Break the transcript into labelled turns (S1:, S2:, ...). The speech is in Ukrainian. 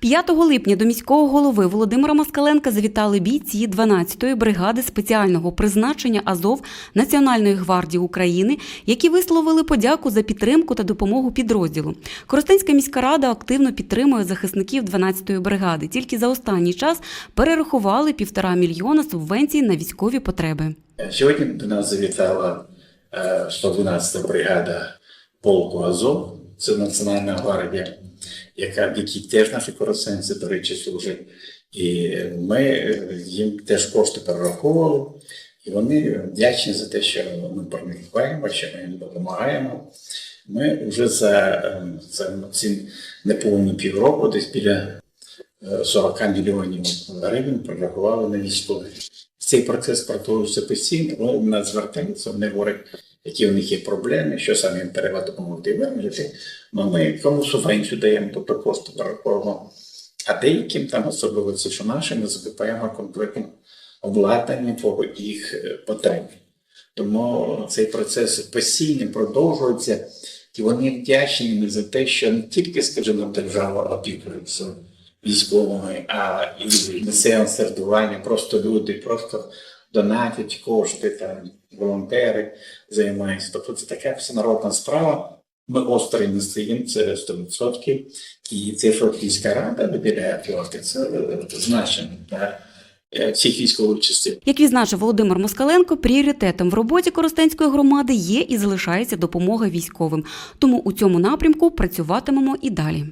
S1: 5 липня до міського голови Володимира Москаленка завітали бійці 12-ї бригади спеціального призначення Азов Національної гвардії України, які висловили подяку за підтримку та допомогу підрозділу. Коростенська міська рада активно підтримує захисників 12-ї бригади. Тільки за останній час перерахували півтора мільйона субвенцій на військові потреби.
S2: Сьогодні до нас завітала е, 112 бригада полку Азов, це Національна гвардія, яка в якій теж наші коросенці, до речі, служать. І ми е, їм теж кошти перераховували, і вони вдячні за те, що ми про них дбаємо, що ми їм допомагаємо. Ми вже за, е, за ці неповні півроку, десь біля е, 40 мільйонів гривень прорахували на військових. Цей процес продовжується постійно, вони нас звертаються, вони говорять, які у них є проблеми, що саме їм треба допомогти вирішити. Ну, ми кому субвенцію даємо, тобто кошти перераховуємо. А деяким там, особливо це що наші, ми закупаємо конкретно обладнання по їх е, потреб. Тому цей процес постійно продовжується, і вони вдячні за те, що не тільки, скажімо, держава опікується військовими, а і місцевим сердуванням, просто люди просто донатять кошти, там волонтери займаються. Тобто це така всенародна справа. Ми осторонь не стоїмо, це 100%. І це, що війська рада виділяє кошти, це е, значення для е, всіх військових частин.
S1: Як відзначив Володимир Москаленко, пріоритетом в роботі Коростенської громади є і залишається допомога військовим. Тому у цьому напрямку працюватимемо і далі.